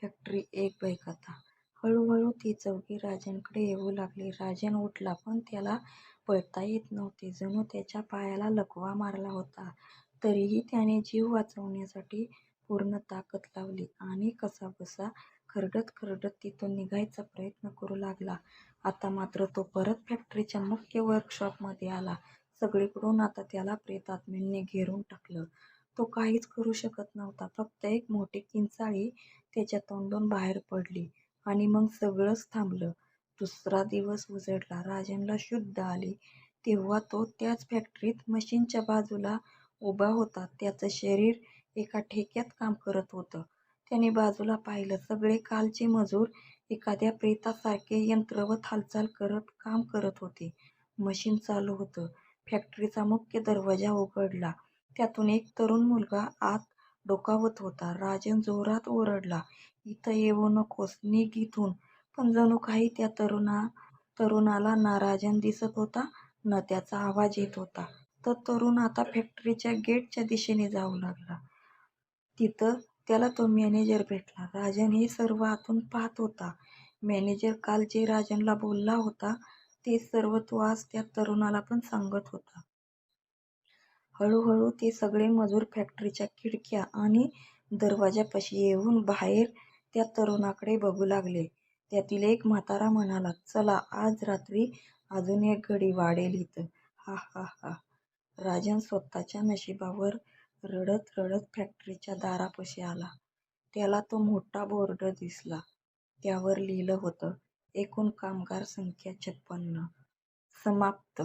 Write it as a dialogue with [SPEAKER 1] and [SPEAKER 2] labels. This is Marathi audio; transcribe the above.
[SPEAKER 1] फॅक्टरी एक बैकथा. हळूहळू ती चौघे राजांकडे येऊ लागली. राजन उठला पण त्याला पळता येत नव्हते. जणू त्याच्या पायाला लकवा मारला होता. तरीही त्याने जीव वाचवण्यासाठी पूर्ण ताकद लावली आणि कसाबसा खरडत खरडत तिथून निघायचा प्रयत्न करू लागला. आता मात्र तो परत फॅक्टरीच्या मुख्य वर्कशॉपमध्ये आला. सगळीकडून आता त्याला प्रेतात्म्यांनी घेरून टाकलं. तो काहीच करू शकत नव्हता. फक्त एक मोठी किंचाळी त्याच्या तोंडून बाहेर पडली आणि मग सगळंच थांबलं. दुसरा दिवस उजडला. राजनला शुद्ध आली तेव्हा तो त्याच फॅक्टरीत मशीनच्या बाजूला उभा होता. त्याचं शरीर एका ठेक्यात काम करत होतं. त्याने बाजूला पाहिलं. सगळे कालचे मजूर एखाद्या प्रेतासारखे यंत्रवत हालचाल करत काम करत होते. मशीन चालू होतं. फॅक्टरीचा मुख्य दरवाजा उघडला. त्यातून एक तरुण मुलगा आत डोकावत होता. राजन जोरात ओरडला, इथं येऊ नकोस. निघ इथून. पण जणू काही त्या तरुणाला ना राजन दिसत होता ना त्याचा आवाज येत होता. तो तरुण आता फॅक्टरीच्या गेटच्या दिशेने जाऊ लागला. तिथं त्याला तो मॅनेजर भेटला. राजन हे सर्व आतून पाहत होता. मॅनेजर काल जे राजनला बोलला होता तेच सर्व तो आज त्या तरुणाला पण सांगत होता. हळूहळू ते सगळे मजूर फॅक्टरीच्या खिडक्या आणि दरवाजापाशी येऊन बाहेर त्या तरुणाकडे बघू लागले. त्यातील एक म्हातारा म्हणाला, चला आज रात्री अजून एक घडी वाढेल इथं. हा हा हा राजन स्वतःच्या नशिबावर रडत रडत फॅक्टरीच्या दारापाशी आला. त्याला तो मोठा बोर्ड दिसला. त्यावर लिहिलं होतं, एकूण कामगार संख्या छप्पन्न. समाप्त.